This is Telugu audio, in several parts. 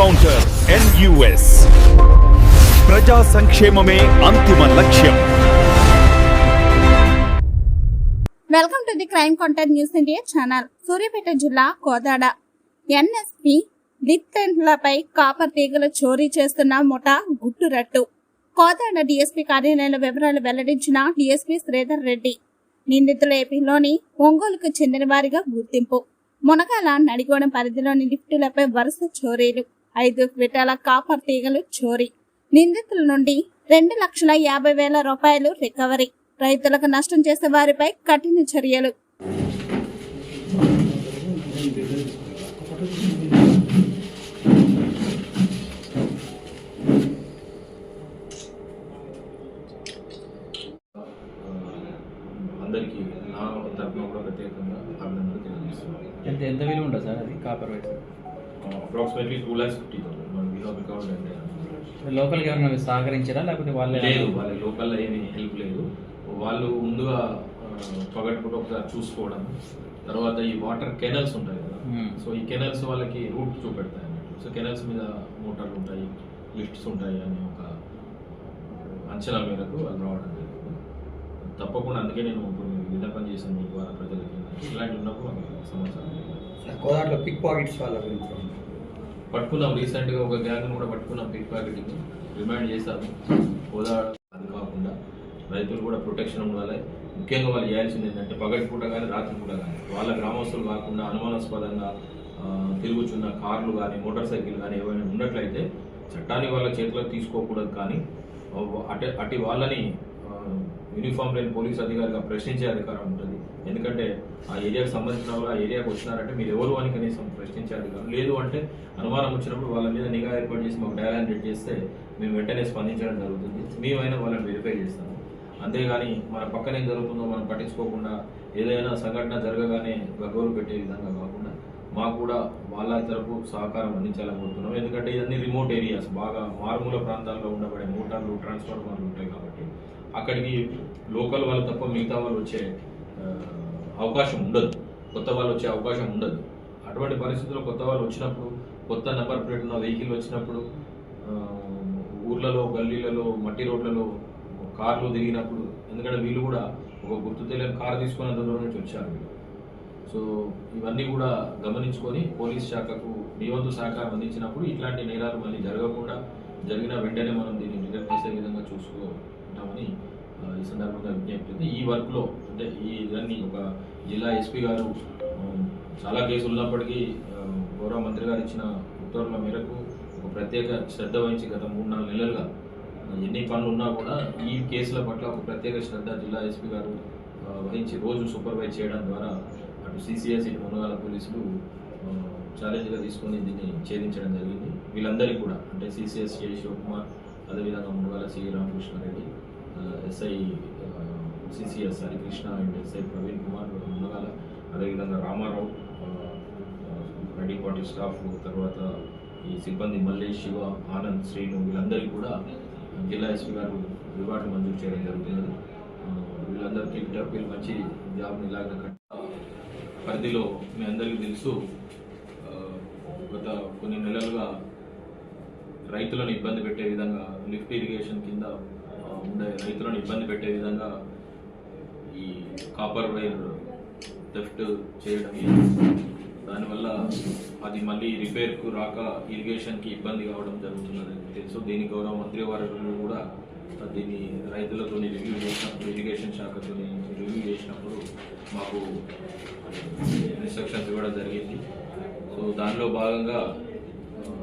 ఎన్కౌంటర్ ఎన్యుఎస్ ప్రజా సంక్షేమమే అంతిమ లక్ష్యం. Welcome to the crime counter news India channel. Suryapet జిల్లా కోదాడ. ఎన్ఎస్పి దిత్తెంట్లపై కాపర్ తీగలు చోరీ చేస్తున్న ముఠా గుట్టురట్టు. కోదాడ డిఎస్పి కార్యాలయంలో వివరాలు వెల్లడించిన డిఎస్పి శ్రీధర్ రెడ్డి. నిందితుల ఏపీలోని ఒంగోలుకు చెందిన వారిగా గుర్తింపు. మునగాల నడిగోడం పరిధిలోని లిఫ్టులపై వరుస చోరీలు. ఐదు క్విటాల కాపర్ తీగలు చోరీ. నిందితుల నుండి రెండు లక్షల యాభై వేల రూపాయలు రికవరీ. రైతులకు నష్టం చేసే వారిపై కఠిన చర్యలు. అందరికీ నా తరఫున కూడా ప్రత్యేకంగా అభినందనలు తెలియజేస్తున్నాను. ఎంత ఎంత విలువ ఉంటుంది సార్ అది? Copper approximately two lakhs fifty thousand మన అకౌంట్ అంటే లోకల్కి ఎవరైనా సహకరించారా? లేకపోతే వాళ్ళే లేదు వాళ్ళ లోకల్లో ఏమీ హెల్ప్ లేదు. వాళ్ళు ముందుగా పగటిపూట ఒకసారి చూసుకోవడం తర్వాత ఈ వాటర్ కెనల్స్ ఉంటాయి కదా. Hmm. సో ఈ కెనల్స్ వాళ్ళకి రూట్ చూపెడతాయి అన్నట్టు సో కెనల్స్ మీద మోటార్లు ఉంటాయి లిఫ్ట్స్ ఉంటాయి అని ఒక అంచనా మేరకు వాళ్ళు రావడం జరిగింది. తప్పకుండా అందుకే నేను ఇప్పుడు విన్నపం చేశాను మీ ద్వారా ప్రజలకి. ఇలాంటి ఉన్నప్పుడు మాకు సమాచారం కోదాట్లో పిక్ పాకెట్స్ వాళ్ళ గురించి పట్టుకున్నాం. రీసెంట్గా ఒక గ్యాంగ్ కూడా పట్టుకున్నాం పిక్ ప్యాకెట్కి రిమైండ్ చేశాము. హోదా అది కాకుండా రైతులు కూడా ప్రొటెక్షన్ ఉండాలి. ముఖ్యంగా వాళ్ళు చేయాల్సింది ఏంటంటే పగటి పూట కానీ రాత్రి పూట కానీ. వాళ్ళ గ్రామస్తులు కాకుండా అనుమానాస్పదంగా తిరుగుచున్న కార్లు కానీ మోటార్ సైకిల్ కానీ ఏవైనా ఉన్నట్లయితే చట్టాన్ని వాళ్ళ చేతిలో తీసుకోకూడదు కానీ అటు అటు వాళ్ళని యూనిఫామ్ లేని పోలీస్ అధికారిగా ప్రశ్నించే అధికారం ఉంటుంది. ఎందుకంటే ఆ ఏరియాకు సంబంధించిన వాళ్ళు ఆ ఏరియాకి వచ్చినారంటే మీరు ఎవరు అని కనీసం ప్రశ్నించే అధికారం లేదు అంటే అనుమానం వచ్చినప్పుడు వాళ్ళ మీద నిఘా ఏర్పాటు చేసి మాకు డైలాన్ రెడ్ చేస్తే మేము వెంటనే స్పందించడం జరుగుతుంది. మేమైనా వాళ్ళని వెరిఫై చేస్తాము. అంతేగాని మన పక్కన ఏం జరుగుతుందో మనం పట్టించుకోకుండా ఏదైనా సంఘటన జరగగానే గగ్గోలు పెట్టే విధంగా కాకుండా మాకు కూడా వాళ్ళ తరపు సహకారం అందించాలని కోరుతున్నాం. ఎందుకంటే ఇవన్నీ రిమోట్ ఏరియాస్ బాగా మారుమూల ప్రాంతాల్లో ఉండబడే మోటార్లు ట్రాన్స్ఫార్మర్లు ఉంటాయి కాబట్టి అక్కడికి లోకల్ వాళ్ళు తప్ప మిగతా వాళ్ళు వచ్చే అవకాశం ఉండదు. కొత్త వాళ్ళు వచ్చే అవకాశం ఉండదు. అటువంటి పరిస్థితుల్లో కొత్త వాళ్ళు వచ్చినప్పుడు కొత్త నెంబర్ ప్లేట్ ఉన్న వెహికల్ వచ్చినప్పుడు ఊర్లలో గల్లీలలో మట్టి రోడ్లలో కార్లు దిగినప్పుడు ఎందుకంటే వీళ్ళు కూడా ఒక గుర్తు తెలియని కారు తీసుకున్న దూరం నుంచి వచ్చారు సో ఇవన్నీ కూడా గమనించుకొని పోలీస్ శాఖకు మీ వంతు సహకారం అందించినప్పుడు ఇట్లాంటి నేరాలు మళ్ళీ జరగకుండా జరిగిన వెంటనే మనం దీన్ని డిటెక్ట్ చేసే విధంగా చూసుకుంటామని ఈ సందర్భంగా విజ్ఞప్తి ఈ వర్క్లో అంటే ఈ ఇవన్నీ ఒక జిల్లా ఎస్పీ గారు చాలా కేసులు ఉన్నప్పటికీ గౌరవ మంత్రి గారు ఇచ్చిన ఉత్తర్వుల మేరకు ఒక ప్రత్యేక శ్రద్ధ వహించి గత మూడు నాలుగు నెలలుగా ఎన్ని పనులు ఉన్నా కూడా ఈ కేసుల పట్ల ఒక ప్రత్యేక శ్రద్ధ జిల్లా ఎస్పీ గారు వహించి రోజు సూపర్వైజ్ చేయడం ద్వారా అటు సిసిఎస్ ఇటు మునగాల పోలీసులు ఛాలెంజ్గా తీసుకొని దీన్ని ఛేదించడం జరిగింది. వీళ్ళందరికీ కూడా అంటే సిసిఎస్ ఏ శివకుమార్ అదేవిధంగా Munagala C Ramakrishna Reddy SI CCS Harikrishna and SI Praveen Kumar Munagala అదేవిధంగా రామారావు రెడీ పార్టీ స్టాఫ్ తర్వాత ఈ సిబ్బంది మల్లేష్ శివ ఆనంద్ శ్రీను వీళ్ళందరికీ కూడా జిల్లా ఎస్పీ గారు రివార్డు మంజూరు చేయడం జరుగుతున్నది వీళ్ళందరికీ డబ్బు వీళ్ళు మంచి జాబ్ని ఇలాగ కట్ట పరిధిలో మీ అందరికీ తెలుసు. కొన్ని రైతులను ఇబ్బంది పెట్టే విధంగా లిఫ్ట్ ఇరిగేషన్ కింద ఉండే రైతులను ఇబ్బంది పెట్టే విధంగా ఈ కాపర్ వైర్ థెఫ్ట్ చేయడం దానివల్ల అది మళ్ళీ రిపేర్కు రాక ఇరిగేషన్కి ఇబ్బంది కావడం జరుగుతున్నది. తెలుసు దీని గౌరవ మంత్రి వారు కూడా దీన్ని రైతులతో రివ్యూ చేసినప్పుడు ఇరిగేషన్ శాఖతో రివ్యూ చేసినప్పుడు మాకు ఇన్స్ట్రక్షన్స్ ఇవ్వడం జరిగింది. సో దానిలో భాగంగా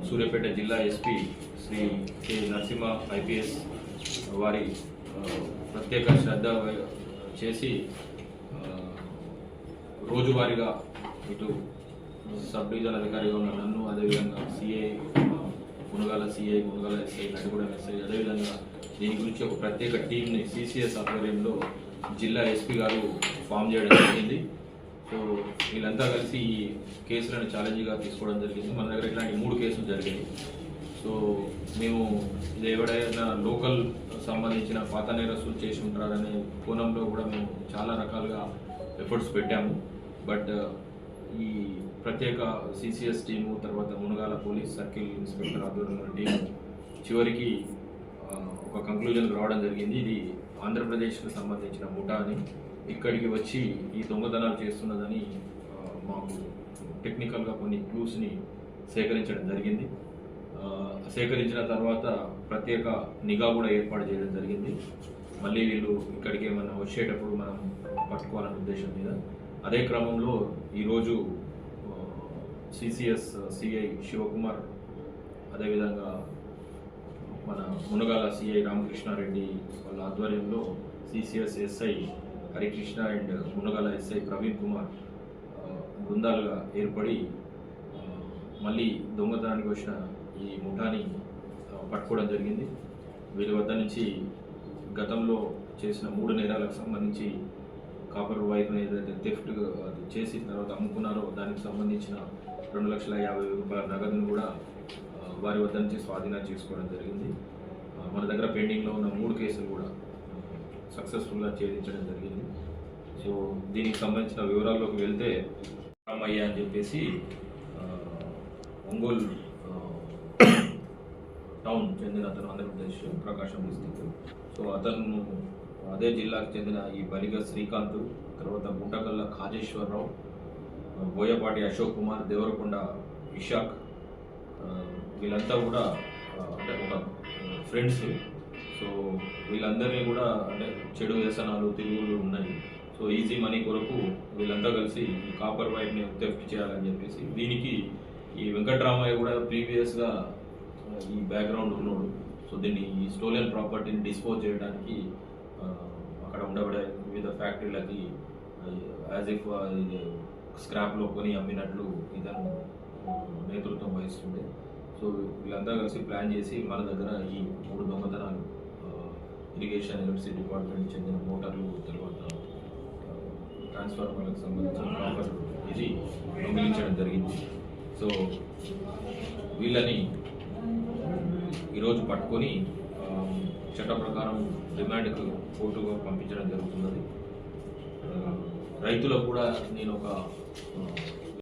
సూర్యాపేట జిల్లా SP Shri K Narasimha IPS వారి ప్రత్యేక శ్రద్ధ చేసి రోజువారీగా ఇటు సబ్ డివిజన్ అధికారిగా ఉన్న నన్ను అదేవిధంగా CI Munagala CI Munagala SI Nadigudem SI అదేవిధంగా దీని గురించి ఒక ప్రత్యేక టీంని సిసిఎస్ ఆధ్వర్యంలో జిల్లా ఎస్పీ గారు ఫామ్ చేయడం జరిగింది. సో వీళ్ళంతా కలిసి ఈ కేసులను ఛాలెంజ్గా తీసుకోవడం జరిగింది. మన దగ్గర ఇట్లాంటి మూడు కేసులు జరిగాయి. సో మేము ఇది ఎవడైనా లోకల్ సంబంధించిన పాత నేరస్తులు చేసి ఉంటారనే కోణంలో కూడా మేము చాలా రకాలుగా ఎఫర్ట్స్ పెట్టాము. బట్ ఈ ప్రత్యేక సిసిఎస్ టీము తర్వాత మునగాల పోలీస్ సర్కిల్ ఇన్స్పెక్టర్ ఆధ్వర్యంలో టీం చివరికి ఒక కంక్లూజన్కి రావడం జరిగింది. ఇది ఆంధ్రప్రదేశ్కు సంబంధించిన ముఠా అని. ఇక్కడికి వచ్చి ఈ దొంగతనాలు చేస్తున్నదని మాకు టెక్నికల్గా కొన్ని క్లూస్ని సేకరించడం జరిగింది. సేకరించిన తర్వాత ప్రత్యేక నిఘా కూడా ఏర్పాటు చేయడం జరిగింది. మళ్ళీ వీళ్ళు ఇక్కడికి ఏమైనా వచ్చేటప్పుడు మనం పట్టుకోవాలనే ఉద్దేశం మీద. అదే క్రమంలో ఈరోజు సిసిఎస్ సిఐ శివకుమార్ అదేవిధంగా మన మునగాల సిఐ రామకృష్ణారెడ్డి వాళ్ళ ఆధ్వర్యంలో CCS SI Harikrishna and Munagala SI Praveen Kumar బృందాలుగా ఏర్పడి మళ్ళీ దొంగతనానికి వచ్చిన ఈ ముఠాని పట్టుకోవడం జరిగింది. వీరి వద్ద నుంచి గతంలో చేసిన మూడు నేరాలకు సంబంధించి కాపర్ వైర్ను ఏదైతే థెఫ్ట్ అది చేసిన తర్వాత అమ్ముకున్నారో దానికి సంబంధించిన రెండు లక్షల యాభై రూపాయల నగదును కూడా వారి వద్ద నుంచి స్వాధీనం చేసుకోవడం జరిగింది. మన దగ్గర పెండింగ్లో ఉన్న మూడు కేసులు కూడా సక్సెస్ఫుల్గా ఛేదించడం జరిగింది. సో దీనికి సంబంధించిన వివరాల్లోకి వెళ్తే రామయ్య అని చెప్పేసి ఒంగోలు టౌన్ చెందిన అతను ఆంధ్రప్రదేశ్ ప్రకాశం డిస్టిక్ సో అతను అదే జిల్లాకు చెందిన ఈ బలిగ శ్రీకాంత్ తర్వాత గుంటకల్ల కాజేశ్వరరావు బోయపాటి అశోక్ కుమార్ దేవరకొండ ఇషాక్ వీళ్ళంతా కూడా అంటే ఒక ఫ్రెండ్స్ సో వీళ్ళందరినీ కూడా అంటే చెడు వ్యసనాలు తిరుగులు ఉన్నాయి. సో ఈజీ మనీ కొరకు వీళ్ళంతా కలిసి ఈ కాపర్ వైర్ని థెఫ్ట్ చేయాలని చెప్పేసి దీనికి ఈ వెంకట్రామయ్య కూడా ప్రీవియస్గా ఈ బ్యాక్గ్రౌండ్ ఉన్నాడు. సో దీన్ని ఈ స్టోలెన్ ప్రాపర్టీని డిస్పోజ్ చేయడానికి అక్కడ ఉండబడే వివిధ ఫ్యాక్టరీలకి యాజ్ ఇఫ్ స్క్రాప్లో కొని అమ్మినట్లు ఇతను నేతృత్వం వహిస్తుండే. సో వీళ్ళంతా కలిసి ప్లాన్ చేసి మన దగ్గర ఈ మూడు దొంగతనాలు ఇరిగేషన్ ఎలక్ట్రిసిటీ డిపార్ట్మెంట్ చెందిన మోటార్లు తర్వాత ట్రాన్స్ఫార్మర్లకు సంబంధించిన ప్రాపర్ ఇది దొంగిలించడం జరిగింది. సో వీళ్ళని ఈరోజు పట్టుకొని చట్ట ప్రకారం డిమాండ్కు కోర్టుగా పంపించడం జరుగుతున్నది. రైతులకు కూడా నేను ఒక